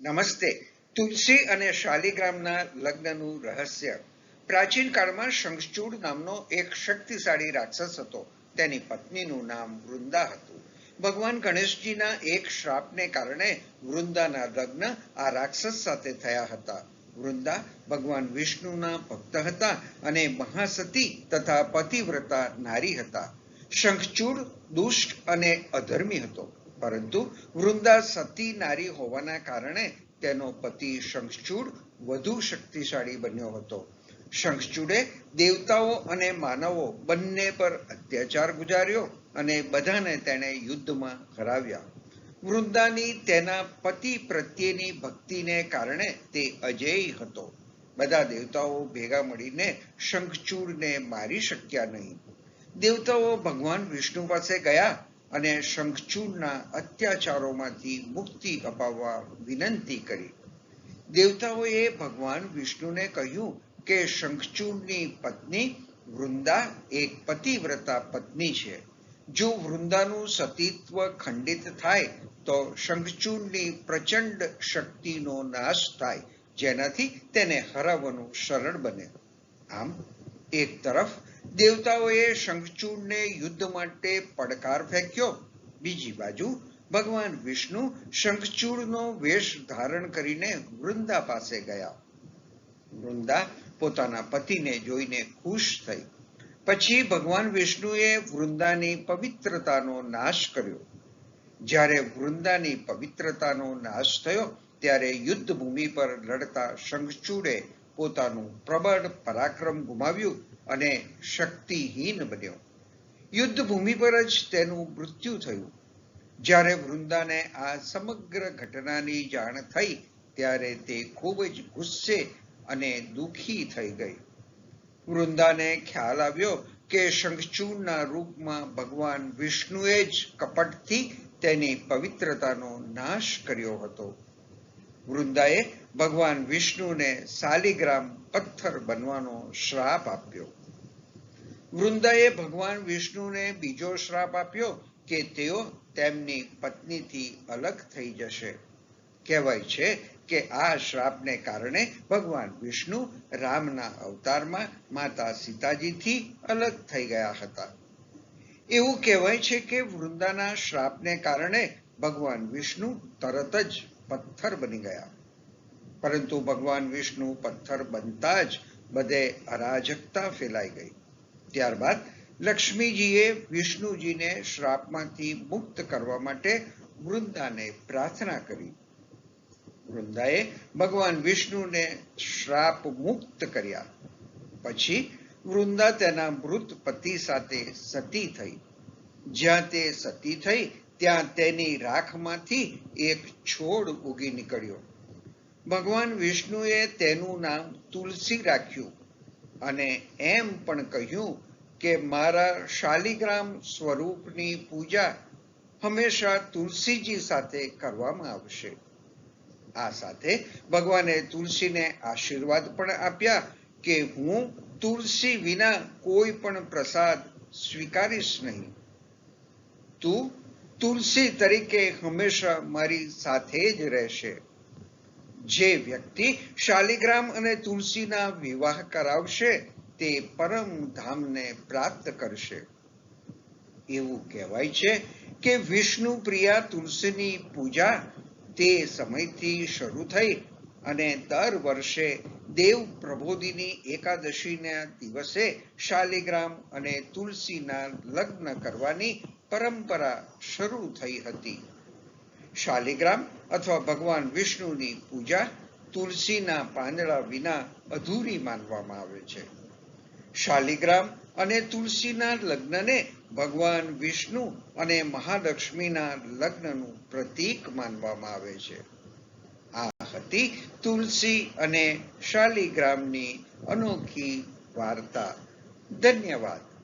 નમસ્તે. તુલસી અને શાલિગ્રામના લગ્નનું રહસ્ય. પ્રાચીન કાળમાં શંખચૂડ નામનો એક શક્તિશાળી રાક્ષસ હતો. તેની પત્નીનું નામ વૃંદા હતું. ભગવાન ગણેશજીના એક શ્રાપને કારણે વૃંદાના લગ્ન આ રાક્ષસ સાથે થયા હતા. વૃંદા ભગવાન વિષ્ણુના ભક્ત હતા અને મહાસતી તથા પતિવ્રતા નારી હતા. શંખચૂડ દુષ્ટ અને અધર્મી હતો. પરંતુ વૃંદા સતી નારી હોવાના કારણે તેનો પતિ શંખચૂડ વધુ શક્તિશાળી બન્યો હતો. શંખચૂડે દેવતાઓ અને માનવો બંને પર અત્યાચાર ગુજાર્યો અને બધાને તેણે યુદ્ધમાં હરાવ્યા. વૃંદાની તેના પતિ પ્રત્યેની ભક્તિને કારણે તે અજેય હતો. બધા દેવતાઓ ભેગા મળીને શંખચૂડને મારી શક્યા નહીં. દેવતાઓ ભગવાન વિષ્ણુ પાસે ગયા અને શંખચૂડના અત્યાચારોમાંથી મુક્તિ અપાવવા વિનંતી કરી. દેવતાઓએ ભગવાન વિષ્ણુને કહ્યું કે શંખચૂડની પત્ની વૃંદા એક પતિવ્રતા પત્ની છે. જો વૃંદાનું સતીત્વ ખંડિત થાય, તો શંખચૂડની પ્રચંડ શક્તિનો નાશ થાય, જેનાથી તેને હરાવવાનું સરળ બને. આમ, એક તરફ દેવતાઓએ શંખચૂડને યુદ્ધ માટે પડકાર ફેંક્યો. બીજી બાજુ, ભગવાન વિષ્ણુ શંખચૂડનો વેશ ધારણ કરીને વૃંદા પાસે ગયા. વૃંદા પોતાના પતિને જોઈને ખુશ થઈ. પછી ભગવાન વિષ્ણુએ વૃંદાની પવિત્રતાનો નાશ કર્યો. જ્યારે વૃંદાની પવિત્રતાનો નાશ થયો, ત્યારે યુદ્ધ ભૂમિ પર લડતા શંખચૂડે પોતાનું પ્રબળ પરાક્રમ ગુમાવ્યું. અને શક્તિહીન બન્યો. યુદ્ધ ભૂમિ પર જ તેનું મૃત્યુ થયું. જ્યારે વૃંદાને આ સમગ્ર ઘટનાની જાણ થઈ, ત્યારે તે ખૂબ જ ગુસ્સે અને દુઃખી થઈ ગઈ. વૃંદાને ખ્યાલ આવ્યો કે શંખચૂડના રૂપમાં ભગવાન વિષ્ણુએ જ કપટથી તેની પવિત્રતાનો નાશ કર્યો હતો. વૃંદાએ ભગવાન વિષ્ણુને શાલિગ્રામ પથ્થર બનવાનો શ્રાપ આપ્યો. વૃંદાએ ભગવાન વિષ્ણુને બીજો શ્રાપ આપ્યો કે તેઓ તેમની પત્નીથી અલગ થઈ જશે. કહેવાય છે કે આ શ્રાપને કારણે ભગવાન વિષ્ણુ રામના અવતારમાં માતા સીતાજીથી અલગ થઈ ગયા હતા. એવું કહેવાય છે કે વૃંદાના શ્રાપને કારણે ભગવાન વિષ્ણુ તરત જ પથ્થર બની ગયા. પરંતુ ભગવાન વિષ્ણુ પથ્થર બનતા જ બધે અરાજકતા ફેલાઈ ગઈ. ત્યારબાદ લક્ષ્મીજીએ વિષ્ણુજીને શ્રાપમાંથી મુક્ત કરવા માટે વૃંદાને પ્રાર્થના કરી. વૃંદાએ ભગવાન વિષ્ણુને શ્રાપ મુક્ત કર્યા. પછી વૃંદા તેના મૃત પતિ સાથે સતી થઈ. જ્યાં તે સતી થઈ, ત્યાં તેની રાખમાંથી એક છોડ ઉગી નીકળ્યો. ભગવાન વિષ્ણુએ તેનું નામ તુલસી રાખ્યું અને એમ પણ કહ્યું કે મારા શાલિગ્રામ સ્વરૂપની પૂજા હંમેશા તુલસીજી સાથે કરવામાં આવશે. આ સાથે ભગવાને તુલસીને આશીર્વાદ પણ આપ્યા કે હું તુલસી વિના કોઈ પણ પ્રસાદ સ્વીકારીશ નહીં. તું તુલસી તરીકે હંમેશા મારી સાથે જ રહેશે. જે વ્યક્તિ શાલિગ્રામ અને તુલસીના વિવાહ કરાવશે, તે પરમ ધામને પ્રાપ્ત કરશે. એવું કહેવાય છે કે વિષ્ણુ પ્રિયા તુલસીની પૂજા તે સમયથી શરૂ થઈ અને દર વર્ષે દેવ પ્રબોધિની એકાદશીના દિવસે શાલિગ્રામ અને તુલસીના લગ્ન કરવાની પરંપરા શરૂ થઈ હતી. શાલિગ્રામ અથવા ભગવાન વિષ્ણુની પૂજા તુલસીના પાંદડા વિના અધૂરી માનવામાં આવે છે. શાલિગ્રામ અને તુલસીના લગ્નને ભગવાન વિષ્ણુ અને મહાલક્ષ્મીના લગ્નનું પ્રતીક માનવામાં આવે છે. આ હતી તુલસી અને શાલિગ્રામની અનોખી વાર્તા. ધન્યવાદ.